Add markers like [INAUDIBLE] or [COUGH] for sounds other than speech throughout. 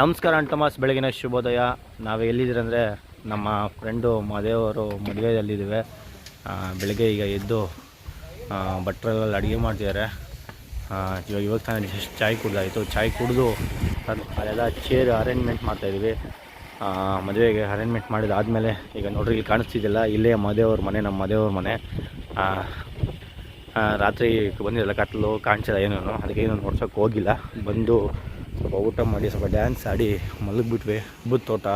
ನಮಸ್ಕಾರ ಅಂಟಮಾಸ್ ಬೆಳಗಿನ ಶುಭೋದಯ. ನಾವು ಎಲ್ಲಿದ್ದೀರಂದರೆ ನಮ್ಮ ಫ್ರೆಂಡು ಮದುವೆಯವರು ಮದುವೆಯಲ್ಲಿದ್ದೀವಿ. ಬೆಳಗ್ಗೆ ಈಗ ಎದ್ದು ಆ, ಭಟ್ರಲ್ಲಿ ಅಡುಗೆ ಮಾಡ್ತಿದ್ದಾರೆ. ಇವಾಗ ಇವಾಗ ತಾನೇ ಜಸ್ಟ್ ಚಾಯ್ ಕುಡ್ದಾಯಿತು. ಚಾಯ್ ಕುಡಿದು ಅಲ್ಲೆಲ್ಲ ಚೇರ್ ಅರೇಂಜ್ಮೆಂಟ್ ಮಾಡ್ತಾಯಿದ್ವಿ ಮದುವೆಗೆ ಅರೇಂಜ್ಮೆಂಟ್ ಮಾಡಿದಾದಮೇಲೆ ಈಗ ನೋಡ್ರಿ ಇಲ್ಲಿ ಕಾಣಿಸ್ತಿದ್ದಿಲ್ಲ ಇಲ್ಲೇ ಮದುವೆಯವ್ರ ಮನೆ ನಮ್ಮ ಮದುವೆಯವ್ರ ಮನೆ. ರಾತ್ರಿ ಬಂದಿರಲ್ಲ ಕತ್ಲು ಕಾಣಿಸಿಲ್ಲ ಏನೂ. ಅದಕ್ಕೆ ಏನು ನೋಡ್ಸೋಕೆ ಹೋಗಿಲ್ಲ. ಬಂದು ಸ್ವಲ್ಪ ಊಟ ಮಾಡಿ ಸ್ವಲ್ಪ ಡ್ಯಾನ್ಸ್ ಆಡಿ ಮಲಗಿಬಿಟ್ವಿ. ಕಬ್ಬದ ತೋಟ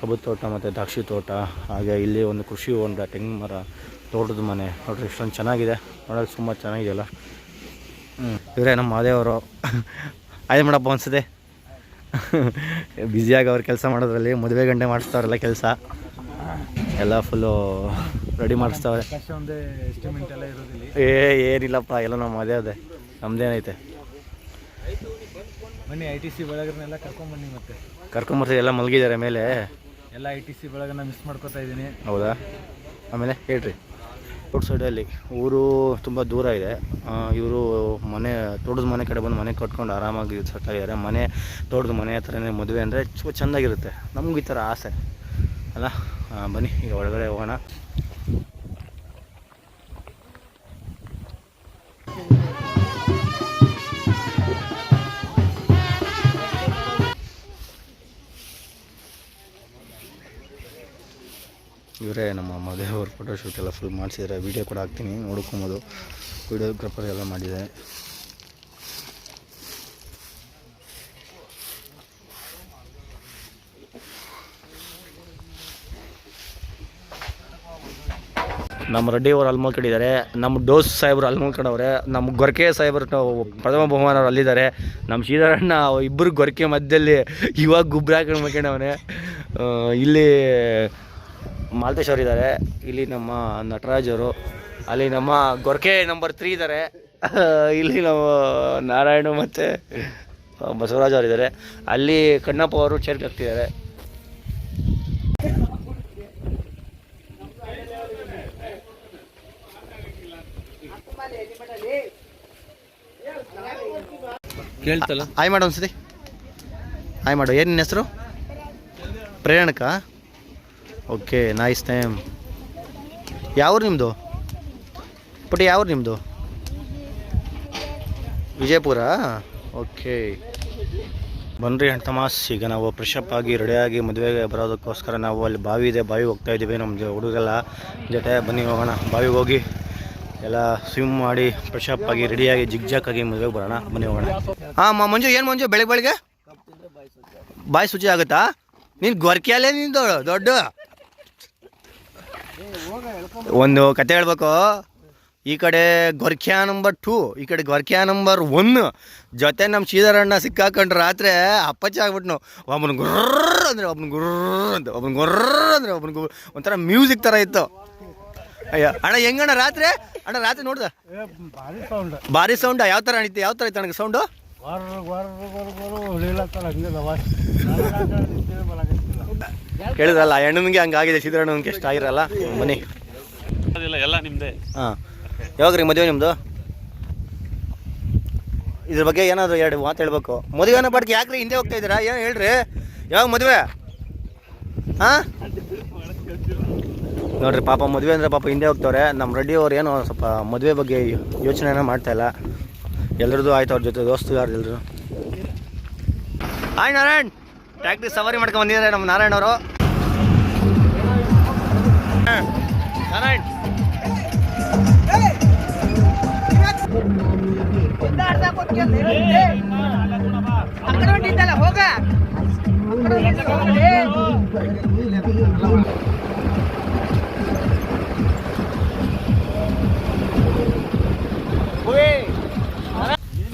ಕಬ್ಬದ ತೋಟ ಮತ್ತು ದ್ರಾಕ್ಷಿ ತೋಟ ಹಾಗೆ ಇಲ್ಲಿ ಒಂದು ಕೃಷಿ ಹೊಂಡ ತೆಂಗಿನ ಮರ ತೋಟದ ಮನೆ. ನೋಡ್ರಿ ಇಷ್ಟೊಂದು ಚೆನ್ನಾಗಿದೆ. ನೋಡೋಕೆ ತುಂಬ ಚೆನ್ನಾಗಿದೆಯಲ್ಲ. ಹ್ಞೂ ಇವರೇ ನಮ್ಮ ಮಾದೇವರು ಆಯ್ತು ಮೇಡಪ್ಪ ಅನ್ಸದೆ ಬ್ಯುಸಿಯಾಗಿ ಅವ್ರು ಕೆಲಸ ಮಾಡೋದ್ರಲ್ಲಿ ಮದುವೆ ಗಂಟೆ ಮಾಡಿಸ್ತಾವ್ರಲ್ಲ ಕೆಲಸ. ಎಲ್ಲ ಫುಲ್ಲು ರೆಡಿ ಮಾಡಿಸ್ತಾವ್ರೆ. ಏ ಏನಿಲ್ಲಪ್ಪ ಎಲ್ಲ ನಮ್ಮ ಮದೇ ಅದೇ ನಮ್ದೇನೈತೆ? ಬನ್ನಿ ಐ ಟಿ ಸಿ ಬೆಳಗ್ರನ್ನೆಲ್ಲ ಕರ್ಕೊಂಬನ್ನಿ ಮತ್ತೆ. ಕರ್ಕೊಂಬರ್ತೀವಿ ಎಲ್ಲ ಮಲಗಿದ್ದಾರೆ ಮೇಲೆ. ಎಲ್ಲ ಐ ಟಿ ಸಿ ಬೆಳಗನ್ನ ಮಿಸ್ ಮಾಡ್ಕೊತಾ ಇದ್ದೀನಿ ಹೌದಾ? ಆಮೇಲೆ ಹೇಳ್ರಿ. ರೋಡ್ ಸೈಡಲ್ಲಿ ಊರು ತುಂಬ ದೂರ ಇದೆ. ಇವರು ಮನೆ ತೋಟದ ಮನೆ ಕಡೆ ಬಂದು ಮನೆ ಕಟ್ಕೊಂಡು ಆರಾಮಾಗಿ ಸೆಟ್ ಆಗಿದ್ದಾರೆ ಮನೆ ತೋಟದ ಮನೆ ಹತ್ರನೇ ಮದುವೆ ಅಂದರೆ ಚೆನ್ನಾಗಿರುತ್ತೆ ಚೆಂದಾಗಿರುತ್ತೆ. ನಮಗೂ ಈ ಥರ ಆಸೆ. ಅಲ್ಲ ಬನ್ನಿ ಈಗ ಒಳಗಡೆ ಹೋಗೋಣ. ಇವರೇ ನಮ್ಮ ಮದುವೆಯವ್ರ ಫೋಟೋಶೂಟ್ ಎಲ್ಲ ಫುಲ್ ಮಾಡಿಸಿದ್ದಾರೆ ವೀಡಿಯೋ ಕೂಡ ಹಾಕ್ತೀನಿ, ನೋಡ್ಕೊಬೋದು. ವೀಡಿಯೋಗ್ರಾಫರ್ ಎಲ್ಲ ಮಾಡಿದೆ ನಮ್ಮ ರೆಡ್ಡಿ ಅವರು ಅಲ್ಲಿ ಮಲ್ಕೊಂಡಿದ್ದಾರೆ ನಮ್ಮ ಡೋಸ್ ಸಾಹೇಬರು ಅಲ್ಲಿ ಮಲ್ಕೊಂಡವ್ರೆ ನಮ್ಮ ಗೊರಕೆ ಸಾಹೇಬ್ರು ಪ್ರಥಮ ಬಹುಮಾನ ಅವ್ರು ಅಲ್ಲಿದ್ದಾರೆ. ನಮ್ಮ ಶ್ರೀಧರಣ್ಣ ಇಬ್ಬರು ಗೊರಕೆ ಮಧ್ಯದಲ್ಲಿ ಇವಾಗ ಗುಬ್ರ ಹಾಕೊಂಡು ಮಲ್ಕೊಂಡವನೆ ಇಲ್ಲಿ ಮಾಲ್ತೇಶ್ ಅವರು ಇದ್ದಾರೆ ಇಲ್ಲಿ ನಮ್ಮ ನಟರಾಜ್ ಅವರು ಅಲ್ಲಿ ನಮ್ಮ ಗೊರ್ಕೆ ನಂಬರ್ ತ್ರೀ ಇದ್ದಾರೆ. [LAUGHS] ಇಲ್ಲಿ ನಮ್ಮ ನಾರಾಯಣ ಮತ್ತು ಬಸವರಾಜ್ ಅವರು ಇದ್ದಾರೆ ಅಲ್ಲಿ ಕಣ್ಣಪ್ಪ ಅವರು ಚೇರ್ಗೆ ಹಾಕ್ತಿದ್ದಾರೆ. ಕೇಳ್ತಲ್ಲ? ಹಾಯ್ ಮಾಡು ಒಂದ್ಸತಿ. ಹಾಯ್ ಮಾಡು ಏನು ನಿನ್ನ ಹೆಸರು? ಪ್ರೇರಣಕ? ಓಕೆ ನೈಸ್ ನೇಮ್ ಯಾವ್ರು ನಿಮ್ಮದು ಪುಟ್ಟಿ, ಯಾವ್ರು ನಿಮ್ಮದು ವಿಜಯಪುರ? ಓಕೆ. ಬನ್ರಿ ತಮಾಸ್ ಈಗ ನಾವು ಫ್ರೆಶಪ್ ಆಗಿ ರೆಡಿಯಾಗಿ ಮದುವೆಗೆ ಬರೋದಕ್ಕೋಸ್ಕರ ನಾವು ಅಲ್ಲಿ ಬಾವಿ ಇದೆ, ಬಾವಿ ಹೋಗ್ತಾ ಇದ್ದೀವಿ ನಮ್ಮ ಹುಡುಗರೆಲ್ಲ. ಜೊತೆ ಬನ್ನಿ ಹೋಗೋಣ, ಬಾವಿಗೆ ಹೋಗಿ. ಎಲ್ಲ ಸ್ವಿಮ್ ಮಾಡಿ ಫ್ರೆಶಪ್ ಆಗಿ ರೆಡಿಯಾಗಿ ಜಿಗ್ ಜಾಕ್ ಆಗಿ ಮದುವೆಗೆ ಬರೋಣ, ಬನ್ನಿ ಹೋಗೋಣ. ಹಾಂ ಮಂಜು, ಏನು ಮಂಜು ಬೆಳಗ್ಗೆ ಬೆಳಗ್ಗೆ? ಬಾಯಿ ಶುಚಿ ಆಗುತ್ತಾ? ನೀನು ಗೊರ್ಕಿಯಲ್ಲೇ ನಿಂದು ದೊಡ್ಡ. ಒಂದು ಕತೆ ಹೇಳ್ಬೇಕು. ಈ ಕಡೆ ಗೊರ್ಖ್ಯಾ ನಂಬರ್ ಟೂ ಈ ಕಡೆ ಗೊರ್ಖ್ಯಾ ನಂಬರ್ ಒನ್ ಜೊತೆ ನಮ್ಮ ಶ್ರೀಧರಣ್ಣ ಸಿಕ್ಕಾಕೊಂಡ್ರೆ ರಾತ್ರಿ ಅಪ್ಪಚ್ಚ ಆಗ್ಬಿಟ್ನು. ಒಬ್ಬನ ಗುರ್ರ ಅಂದರೆ ಒಬ್ಬನ ಗುರ್ರ ಅಂತ ಒಬ್ಬನ ಗುರ್ರ ಅಂದರೆ ಒಬ್ಬನ ಗು ಒಂಥರ ಮ್ಯೂಸಿಕ್ ಥರ ಇತ್ತು. ಅಯ್ಯ ಅಣ್ಣ ಹೆಂಗಣ್ಣ ರಾತ್ರಿ? ಅಣ್ಣ ರಾತ್ರಿ ನೋಡ್ದ? ಭಾರಿ ಸೌಂಡ್ ಭಾರಿ ಸೌಂಡ ಯಾವ ಥರ ಅಣಿತಿ ಯಾವ ಥರ ಇತ್ತು ನನಗೆ ಸೌಂಡು ಕೇಳಿದ್ರಲ್ಲ ಹೆಣ್ಣನಿಗೆ ಹಂಗಾಗಿದೆ ಶ್ರೀಧರಣ್ಣನಿಗೆ ಇಷ್ಟ ಆಗಿರಲ್ಲ. ಬನ್ನಿ. ಅದಿಲ್ಲ, ಎಲ್ಲ ನಿಮ್ಮದೇ ಯಾವಾಗ ರೀ ಮದುವೆ ನಿಮ್ಮದು ಇದ್ರ ಬಗ್ಗೆ ಏನಾದರೂ ಎರಡು ಮಾತು ಹೇಳ್ಬೇಕು. ಮದುವೆ ಅನ್ನೋ ಪಾಟ್ಗೆ ಯಾಕ್ರಿ ಹಿಂದೆ ಹೋಗ್ತಾ ಇದ್ದೀರಾ? ಏನು ಹೇಳ್ರಿ? ಯಾವಾಗ ಮದುವೆ? ಹಾಂ? ನೋಡ್ರಿ, ಪಾಪ ಮದುವೆ ಅಂದ್ರೆ ಪಾಪ ಹಿಂದೆ ಹೋಗ್ತವ್ರೆ. ನಮ್ಮ ರೆಡ್ಡಿ ಅವ್ರು ಏನೋ ಸ್ವಲ್ಪ ಮದುವೆ ಬಗ್ಗೆ ಯೋಚನೆನ ಮಾಡ್ತಾ ಇಲ್ಲ. ಎಲ್ರದ್ದು ಆಯ್ತು ಅವ್ರ ಜೊತೆ ದೋಸ್ತುಗಾರ ಎಲ್ರು? ಹಾಯ್ ನಾರಾಯಣ್. ಟ್ಯಾಕ್ಟ್ರಿ ಸವಾರಿ ಮಾಡ್ಕೊಂಡು ಬಂದಿದ್ದಾರೆ ನಮ್ಮ ನಾರಾಯಣ್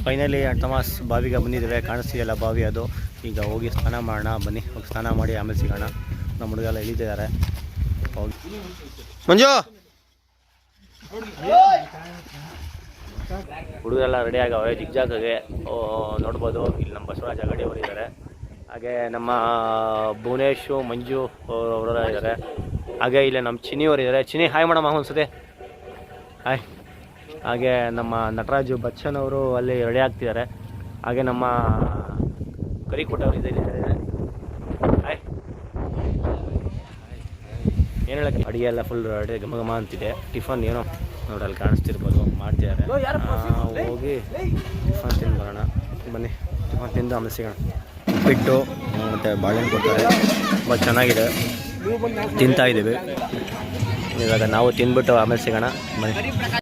ಫೈನಲಿ ತಮಾಸ್ ಬಾವಿಗೆ ಬಂದಿದ್ದೇವೆ. ಕಾಣಿಸ್ತಿದೆಯಲ್ಲ ಬಾವಿ ಅದು. ಈಗ ಹೋಗಿ ಸ್ನಾನ ಮಾಡೋಣ. ಬನ್ನಿ. ಹೋಗಿ ಸ್ನಾನ ಮಾಡಿ ಆಮೇಲೆ ಸಿಗೋಣ. ನಮ್ಮ ಹುಡುಗೆಲ್ಲ ಇಳಿದಿದ್ದಾರೆ ಮಂಜು! ಹುಡುಗರೆಲ್ಲ ರೆಡಿ ಆಗವೆ ಓ, ನೋಡ್ಬೋದು. ಇಲ್ಲಿ ನಮ್ಮ ಬಸವರಾಜ ಅಗಡಿ ಅವರು ಇದ್ದಾರೆ. ಹಾಗೆ ನಮ್ಮ ಭುವನೇಶು, ಮಂಜು ಅವರೆಲ್ಲ ಇದ್ದಾರೆ. ಹಾಗೆ ಇಲ್ಲಿ ನಮ್ಮ ಚಿನಿ ಇದ್ದಾರೆ. ಚಿನಿ ಹಾಯ್ ಮೇಡಮ್ ಒಂದ್ಸತಿ. ಹಾಯ್ ಹಾಗೆ ನಮ್ಮ ನಟರಾಜು ಬಚ್ಚನ್ ಅವರು ಅಲ್ಲಿ ರೆಡಿ ಆಗ್ತಿದ್ದಾರೆ. ಹಾಗೆ ನಮ್ಮ ಕರಿಕೋಟವರು ಇದ್ದಾರೆ. ಹಾಯ್ ಏನು ಹೇಳಕ್ಕೆ ಅಡುಗೆ ಎಲ್ಲ ಫುಲ್ ರೆಡಿ ಘಮ ಘಮ ಅಂತಿದೆ. ಟಿಫನ್ ಏನೋ ನೋಡಿ ಅಲ್ಲಿ ಕಾಣಿಸ್ತಿರ್ಬೋದು. ಮಾಡ್ತಿದ್ದಾರೆ. ಹೋಗಿ ಟಿಫನ್ ತಿಂದು ಬರೋಣ. ಬನ್ನಿ ಟಿಫನ್ ತಿಂದು ಆಮೇಲೆ ಸಿಗೋಣ. ಉಪ್ಪಿಟ್ಟು ಮತ್ತು ಬಾಳೆಹಣ್ಣು ಕೊಡ್ತಾರೆ. ತುಂಬ ಚೆನ್ನಾಗಿದೆ. ತಿಂತಾ ಇದ್ದೀವಿ. ಇವಾಗ ನಾವು ತಿಂದ್ಬಿಟ್ಟು ಆಮೇಲೆ ಸಿಗೋಣ. ಬನ್ನಿ.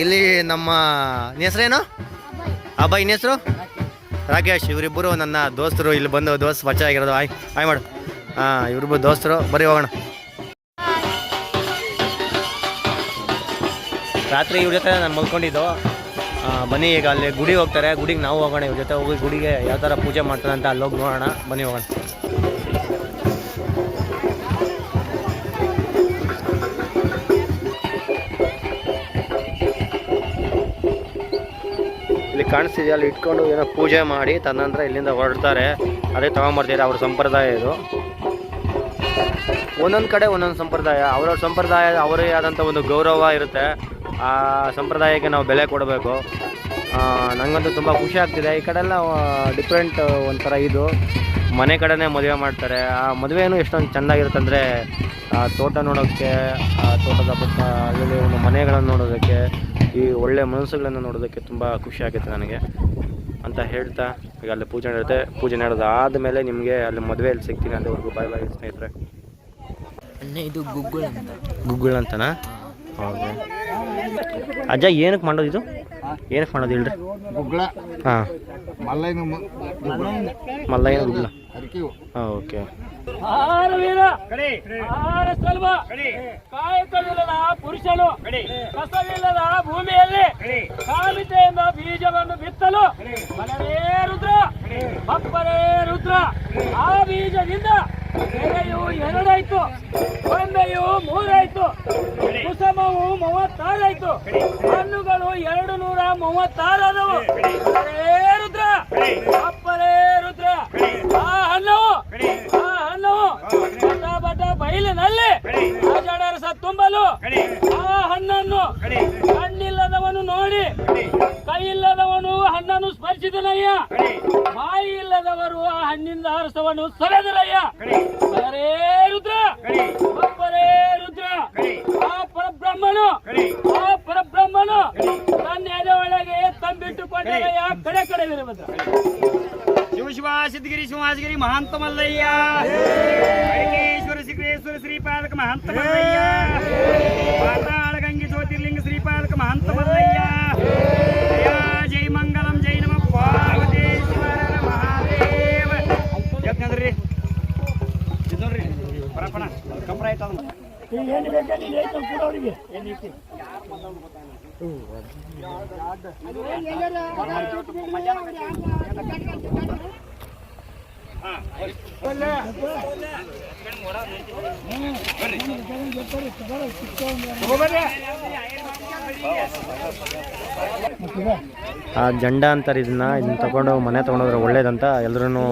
ಇಲ್ಲಿ ನಮ್ಮ ಹೆಸರೇನು? ಇನ್ನ ಹೆಸರು? ರಾಕೇಶ್. ಇವರಿಬ್ಬರು ನನ್ನ ದೋಸ್ತರು. ಇಲ್ಲಿ ಬಂದು ದೋಸ್ತ್ ಪರಿಚಯ ಆಗಿರೋದು. ಆಯ್ ಆಯ್ ಮಾಡು. ಹಾಂ, ಇವರಿಬ್ಬರು ದೋಸ್ತರು. ಬರೀ ಹೋಗೋಣ. ರಾತ್ರಿ ಇವ್ರ ಜೊತೆ ನಾನು ಮಲ್ಕೊಂಡಿದ್ದು. ಬನ್ನಿ, ಈಗ ಅಲ್ಲಿ ಗುಡಿಗೆ ಹೋಗ್ತಾರೆ. ಗುಡಿಗೆ ನಾವು ಹೋಗೋಣ. ಇವ್ರ ಜೊತೆ ಹೋಗಿ ಗುಡಿಗೆ ಯಾವ ಥರ ಪೂಜೆ ಮಾಡ್ತಾರೆ ಅಂತ ಅಲ್ಲಿ ಹೋಗಿ ನೋಡೋಣ. ಬನ್ನಿ, ಹೋಗೋಣ. ಇಲ್ಲಿ ಕಾಣಿಸ್ತಿದೆ ಅಲ್ಲಿ ಇಟ್ಕೊಂಡು ಏನೋ ಪೂಜೆ ಮಾಡಿ ತನ್ನಂತರ ಇಲ್ಲಿಂದ ಹೊರಡ್ತಾರೆ. ಅದೇ ತಗೊಂಬರ್ತೀರಾ ಅವ್ರ ಸಂಪ್ರದಾಯ ಇದು. ಒಂದೊಂದು ಕಡೆ ಒಂದೊಂದು ಸಂಪ್ರದಾಯ. ಅವರವ್ರ ಸಂಪ್ರದಾಯ, ಅವರೇ ಆದಂಥ ಒಂದು ಗೌರವ ಇರುತ್ತೆ. ಆ ಸಂಪ್ರದಾಯಕ್ಕೆ ನಾವು ಬೆಲೆ ಕೊಡಬೇಕು. ನನಗಂತೂ ತುಂಬ ಖುಷಿ ಆಗ್ತಿದೆ. ಈ ಕಡೆ ಎಲ್ಲ ಡಿಫ್ರೆಂಟ್ ಒಂಥರ ಇದು. ಮನೆ ಕಡೆನೇ ಮದುವೆ ಮಾಡ್ತಾರೆ. ಆ ಮದುವೆನೂ ಎಷ್ಟೊಂದು ಚೆನ್ನಾಗಿರುತ್ತೆ ಅಂದರೆ, ಆ, ತೋಟ ನೋಡೋಕ್ಕೆ, ಆ, ತೋಟದ ಪಕ್ಕ ಅಲ್ಲಿ ಒಂದು ಮನೆಗಳನ್ನು ನೋಡೋದಕ್ಕೆ ಈ ಒಳ್ಳೆ ಮನಸ್ಸುಗಳನ್ನು ನೋಡೋದಕ್ಕೆ ತುಂಬ ಖುಷಿ ಆಗುತ್ತೆ ನನಗೆ ಅಂತ ಹೇಳ್ತಾ ಈಗ ಅಲ್ಲಿ ಪೂಜೆ ನಡೆಯುತ್ತೆ. ಪೂಜೆ ನಡೆದು ಆದಮೇಲೆ ನಿಮಗೆ ಅಲ್ಲಿ ಮದುವೆಯಲ್ಲಿ ಸಿಗ್ತೀನಿ ಅಲ್ಲಿವರೆಗೂ ಬಾಯ್ ಬಾಯ್ ಸ್ನೇಹಿತರೆ. ಇದು ಗುಗ್ಗುಳ ಅಂತ. ಗುಗ್ಗುಳ್ ಅಂತನಾ? ಹೌದು? ಅಜ್ಜ ಏನಕ್ಕೆ ಮಾಡೋದು ಇದು? ಏನಕ್ಕೆ ಮಾಡೋದು ಹೇಳ್ರಿ? ಗುಗ್ಗಳ. ಹಾಂ. ಮಲ್ಲಯ್ಯನ ಮಲ್ಲಯ್ಯನ ಗುಗ್ಗುಳ. ಓಕೆ. ಆಹಾರ ವೀರ ಆಹಾರ ಸಲ್ವ. ಕಾಯಕವಿಲ್ಲದ ಪುರುಷನು. ಕಸವಿಲ್ಲದ ಭೂಮಿಯಲ್ಲಿ. ಕಾಮಿತೆಯಿಂದ ಬೀಜವನ್ನು ಬಿತ್ತಲು. ಮನವೇ ರುದ್ರ. ಅಪ್ಪರೇ ರುದ್ರ. ಆ ಬೀಜದಿಂದ ಎಲೆಯು ಎರಡಾಯ್ತು. ಕೊಂಬೆಯು ಮೂರಾಯ್ತು. ಕುಸುಮವು ಮೂವತ್ತಾರಾಯ್ತು. ಹಣ್ಣುಗಳು ಎರಡು ನೂರ ಮೂವತ್ತಾರದವು. ರುದ್ರ. ಆ ಹಣ್ಣವು ಆ ಹಣ್ಣವು ಬಟ ಬಟ ಬಯಲಿನಲ್ಲಿ ರಾಜಾಡರಸ ತುಂಬಲು. ಆ ಹಣ್ಣನ್ನು ಕಣ್ಣಿಲ್ಲದವನು ನೋಡಿ ಕೈ ಇಲ್ಲದವನು ಹಣ್ಣನ್ನು ಸ್ಪರ್ಶಿದನಯ್ಯ ಬಾಯಿ ಇಲ್ಲದವರು ಆ ಹಣ್ಣಿಂದ ರಸವನ್ನು ಸೊರೆದರಯ್ಯ ಬರೇ ರುದ್ರ ಒಬ್ಬರೇ ರುದ್ರ. ಆ ಪರಬ್ರಹ್ಮನು ಆ ಪರಬ್ರಹ್ಮನು ತನ್ನ ಎದೆ ಒಳಗೆ ತಂಬಿಟ್ಟುಕೊಂಡರಯ್ಯ ಕಡೆ ಕಡೆ ವೀರಭದ್ರ ಶಿವಶಿವ ಸಿದ್ಧಗಿರಿ ಶಿವಾಸಗಿರಿ ಮಹಾಂತ ಮಲ್ಲಯ್ಯ ಅಡಿಕೇಶ್ವರ ಸಿದ್ದೇಶ್ವರ ಶ್ರೀಪಾದಕ ಮಹಾಂತ ಮಲ್ಲಯ್ಯ ಪಾತಾಳ ಗಂಗೆ ಜ್ಯೋತಿರ್ಲಿಂಗ ಶ್ರೀಪಾದಕ ಮಹಾಂತ ಮಲ್ಲಯ್ಯ ಜಯ ಜೈ ಮಂಗಲಂ ಜೈ ನಮ ಪಾರ್ವತೇಶ್ವರ ಮಹಾದೇವ ಯತ್ನಂದ್ರಿ ಇದು ನೋಡ್ರಿ ಬರಪ್ಪಣ ಕಂಪ್ರ ಆಯ್ತು ಅದನ್ನ ಆ ಜಂಡ ಅಂತಾರೆ ಇದನ್ನ. ಇದನ್ನ ತಗೊಂಡು ಮನೆ ತೊಗೊಂಡೋದ್ರೆ ಒಳ್ಳೇದಂತ ಎಲ್ಲರೂ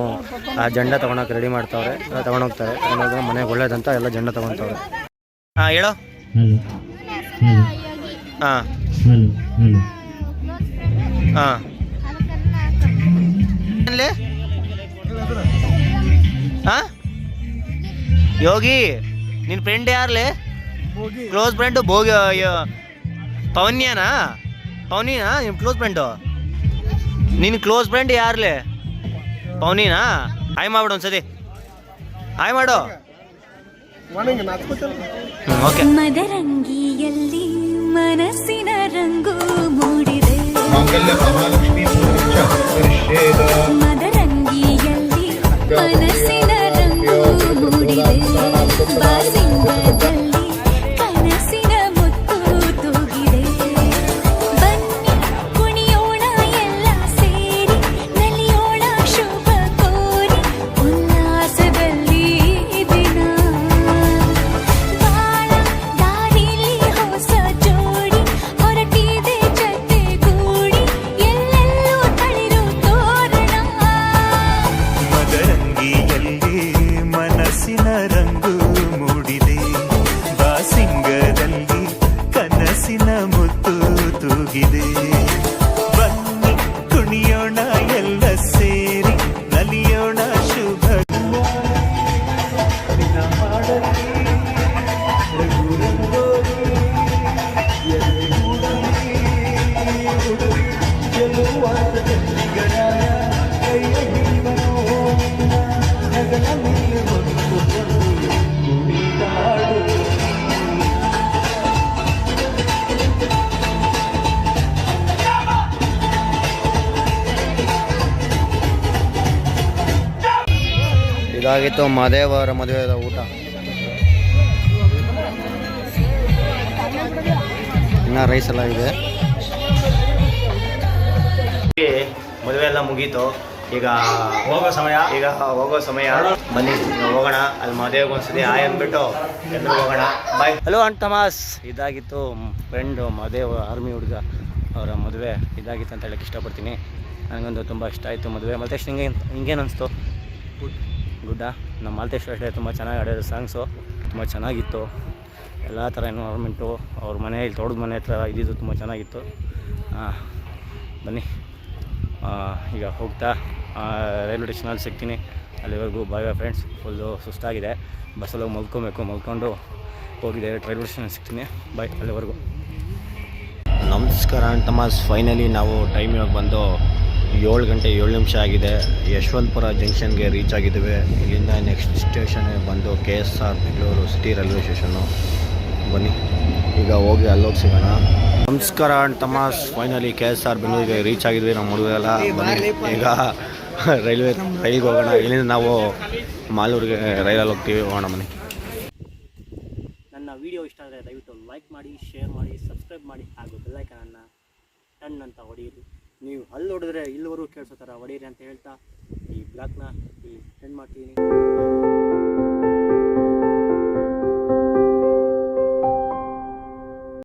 ಆ ಜಂಡ ತೊಗೊಳಕ್ಕೆ ರೆಡಿ ಮಾಡ್ತಾವ್ರೆ. ತಗೊಂಡೋಗ್ತಾರೆ. ತಗೊಂಡೋದ್ರೆ ಮನೆಗೆ ಒಳ್ಳೇದಂತ ಎಲ್ಲ ಜಂಡ ತಗೊಂತಾವ್ರೆ. ಹಾಂ ಹೇಳೋ. ಹಾಂ ಹಾಂ ಹಾಂ? ಯೋಗಿ ನಿನ್ನ ಫ್ರೆಂಡ್ ಯಾರ್ಲೆ? ಕ್ಲೋಸ್ ಫ್ರೆಂಡು ಭೋಗಿ ಪವನಿಯನಾ? ಪವನಿನಾ? ನಿನ್ ಕ್ಲೋಸ್ ಫ್ರೆಂಡು ನಿನ್ನ ಕ್ಲೋಸ್ ಫ್ರೆಂಡ್ ಯಾರ್ಲೆ? ಪವನಿನಾ? ಹಾಯ್ ಮಾಡ್ಬಿಡು ಒಂದ್ಸತಿ. ಹಾಯ್ ಮಾಡು. ಓಕೆ. ಮದರಂಗಿಯಲ್ಲಿ ಮನಸ್ಸಿನ ರಂಗು ಮೂಡಿದೆ. ಮನಸ್ಸಿನ ರಂಗು ಮೂಡಿದೆ ಬಾಸಿಂಗದಲ್ಲಿ ಇದಾಗಿತ್ತು ಮಹದೇವರ ಅವರ ಮದುವೆದ ಊಟ. ಇನ್ನ ರೈಸ್ ಎಲ್ಲ ಇದೆ. ಮದುವೆ ಎಲ್ಲ ಮುಗೀತು. ಈಗ ಹೋಗೋ ಸಮಯ. ಈಗ ಹೋಗೋ ಸಮಯ. ಬನ್ನಿ ಹೋಗೋಣ. ಅಲ್ಲಿ ಮದುವೆಗೆ ಒಂದ್ಸತಿ ಆಯ್ ಅಂದ್ಬಿಟ್ಟು ಎಲ್ಲರೂ ಹೋಗೋಣ. ಬಾಯ್ ಹಲೋ ಅಂಟ್ ತಮಾಸ್ ಇದಾಗಿತ್ತು ಫ್ರೆಂಡು ಮಹದೇವ ಆರ್ಮಿ ಹುಡುಗ ಅವರ ಮದುವೆ. ಇದಾಗಿತ್ತು ಅಂತ ಹೇಳಕ್ಕೆ ಇಷ್ಟಪಡ್ತೀನಿ. ನನಗೊಂದು ತುಂಬ ಇಷ್ಟ ಆಯಿತು ಮದುವೆ. ಮತ್ತೆ ಹಿಂಗೆ ಹಿಂಗೇನು ಅನಿಸ್ತು? ಗುಡ್ಡ. ನಮ್ಮ ಮಾಲ್ತೇಶ್ವರ ಅಷ್ಟೇ ತುಂಬ ಚೆನ್ನಾಗಿ ಆಡಿದ್ರು ಸಾಂಗ್ಸು. ತುಂಬ ಚೆನ್ನಾಗಿತ್ತು. ಎಲ್ಲ ಥರ ಎನ್ವೈರ್ಮೆಂಟು ಅವ್ರ ಮನೆ, ಇಲ್ಲಿ ತೋಟದ ಮನೆ ಹತ್ರ ಇದ್ದಿದ್ದು ತುಂಬ ಚೆನ್ನಾಗಿತ್ತು. ಬನ್ನಿ. ಈಗ ಹೋಗ್ತಾ ರೈಲ್ವೆ ಸ್ಟೇಷನಲ್ಲಿ ಸಿಗ್ತೀನಿ. ಅಲ್ಲಿವರೆಗೂ ಬಾಯ್ ಬಾಯ್ ಫ್ರೆಂಡ್ಸ್ ಫುಲ್ಲು ಸುಸ್ತಾಗಿದೆ. ಬಸ್ಸಲ್ಲಿ ಹೋಗಿ ಮಲ್ಕೊಬೇಕು. ಮಲ್ಕೊಂಡು ಹೋಗಿ ಡೈರೆಕ್ಟ್ ರೈಲ್ವೆ ಸ್ಟೇಷನ್ ಸಿಗ್ತೀನಿ. ಬಾಯ್ ಅಲ್ಲಿವರೆಗೂ. ನಮಸ್ಕಾರ ತಮಾಸ್ ಫೈನಲಿ ನಾವು ಟೈಮ್ ಬಂದು ಏಳು ಗಂಟೆ ಏಳು ನಿಮಿಷ ಆಗಿದೆ. ಯಶವಂತಪುರ ಜಂಕ್ಷನ್ಗೆ ರೀಚ್ ಆಗಿದ್ದೇವೆ. ಇಲ್ಲಿಂದ ನೆಕ್ಸ್ಟ್ ಸ್ಟೇಷನ್ ಬಂದು K S R Bengaluru city railway station ಬನ್ನಿ. ಈಗ ಹೋಗಿ ಅಲ್ಲೋಗಿ ಸಿಗೋಣ. ನಮಸ್ಕಾರ ಅಂಡ್ ತಮಾಸ್ ಫೈನಲಿ ಕೆ ಎಸ್ ಆರ್ ಬೆಂಗಳೂರಿಗೆ ರೀಚ್ ಆಗಿದ್ವಿ. ನಮ್ಮ ಹುಡುಗರೆಲ್ಲ ಬನ್ನಿ. ಈಗ ರೈಲ್ವೆ ರೈಲ್ಗೆ ಹೋಗೋಣ. ಇಲ್ಲಿಂದ ನಾವು ಮಾಲೂರಿಗೆ ರೈಲಲ್ಲಿ ಹೋಗ್ತೀವಿ. ಹೋಗೋಣ ಮನೆ ನನ್ನ ವಿಡಿಯೋ ಇಷ್ಟ ಆದರೆ ದಯವಿಟ್ಟು ಲೈಕ್ ಮಾಡಿ ಶೇರ್ ಮಾಡಿ ಸಬ್ಸ್ಕ್ರೈಬ್ ಮಾಡಿ ಹಾಗೂ ಬೆಲ್ಲೈಕನನ್ನು ಟನ್ ಅಂತ ಹೊಡೆಯಿರಿ ನೀವು ಅಲ್ಲಿ ಹೊಡೆದ್ರೆ ಇಲ್ಲಿವರೆಗೂ ಕೇಳಿಸೋ ಥರ ಅಂತ ಹೇಳ್ತಾ ಈ ಬ್ಲಾಗ್ನ ಇಲ್ಲಿ ಸೆಂಡ್ ಮಾಡ್ತೀನಿ.